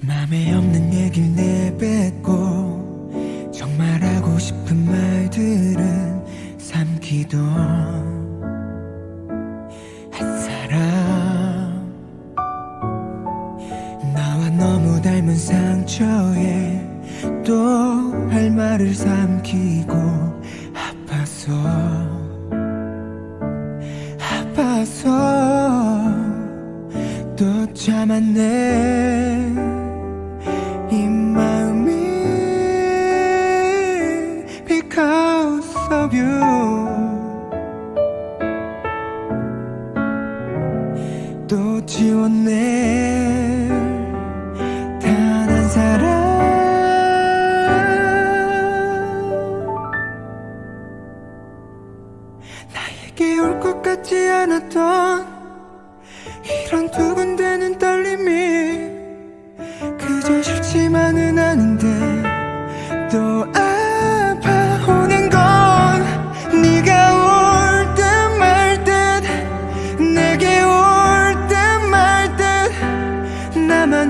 맘에 없는 얘기를 내뱉고 정말 하고 싶은 말들은 삼키도 한 사람. 나와 너무 닮은 상처에 또 할 말을 삼키고 아파서 아파서 또 참았네. 이 마음이 because of you. 또 지웠네. 단 한 사람. 나에게 올 것 같지 않았던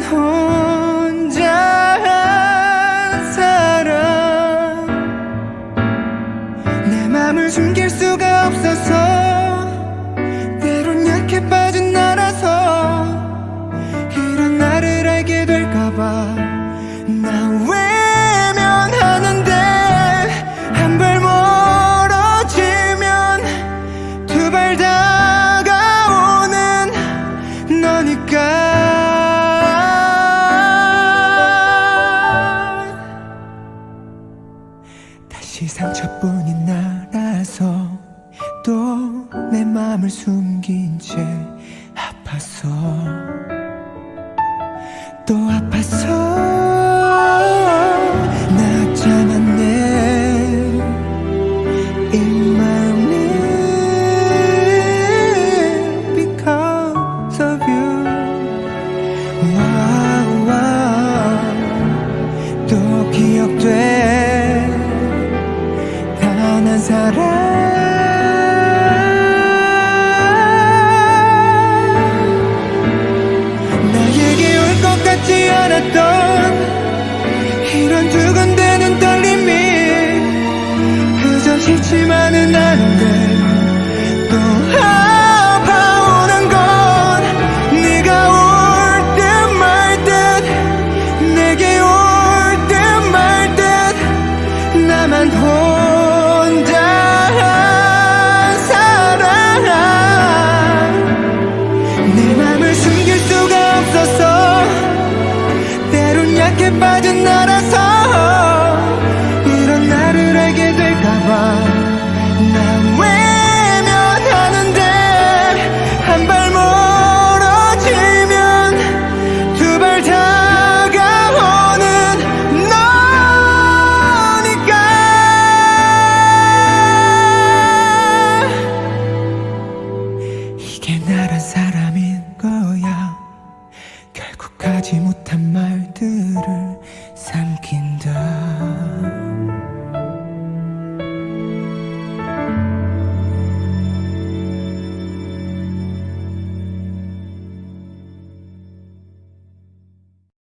혼자 한 사람. 내 맘을 숨길 수가 없어서 때론 약해 빠진 나라서 이런 나를 알게 될까봐 내 맘을 숨긴 채 아파서 또 아파서 약해 빠진 나라서 결국